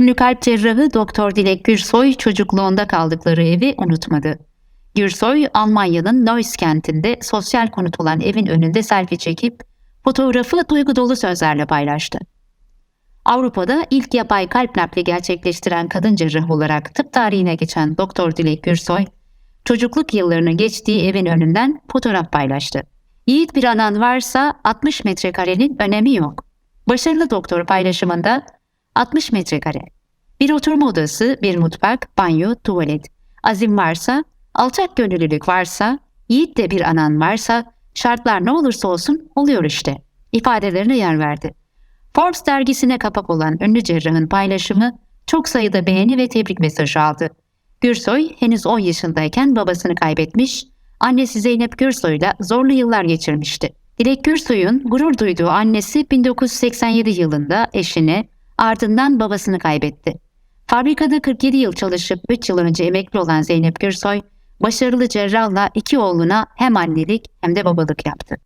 Ünlü kalp cerrahı Doktor Dilek Gürsoy çocukluğunda kaldıkları evi unutmadı. Gürsoy, Almanya'nın Neuss kentinde sosyal konut olan evin önünde selfie çekip fotoğrafı duygu dolu sözlerle paylaştı. Avrupa'da ilk yapay kalp nakli gerçekleştiren kadın cerrah olarak tıp tarihine geçen Doktor Dilek Gürsoy, çocukluk yıllarını geçtiği evin önünden fotoğraf paylaştı. Yiğit bir anan varsa 60 metrekarenin önemi yok. Başarılı doktor paylaşımında 60 metrekare. Bir oturma odası, bir mutfak, banyo, tuvalet. Azim varsa, alçak gönüllülük varsa, yiğit de bir anan varsa, şartlar ne olursa olsun oluyor işte. İfadelerine yer verdi. Forbes dergisine kapak olan ünlü cerrahın paylaşımı çok sayıda beğeni ve tebrik mesajı aldı. Gürsoy henüz 10 yaşındayken babasını kaybetmiş, annesi Zeynep Gürsoy'la zorlu yıllar geçirmişti. Dilek Gürsoy'un gurur duyduğu annesi 1987 yılında eşini, ardından babasını kaybetti. Fabrikada 47 yıl çalışıp 3 yıl önce emekli olan Zeynep Gürsoy, başarılı cerrahla iki oğluna hem annelik hem de babalık yaptı.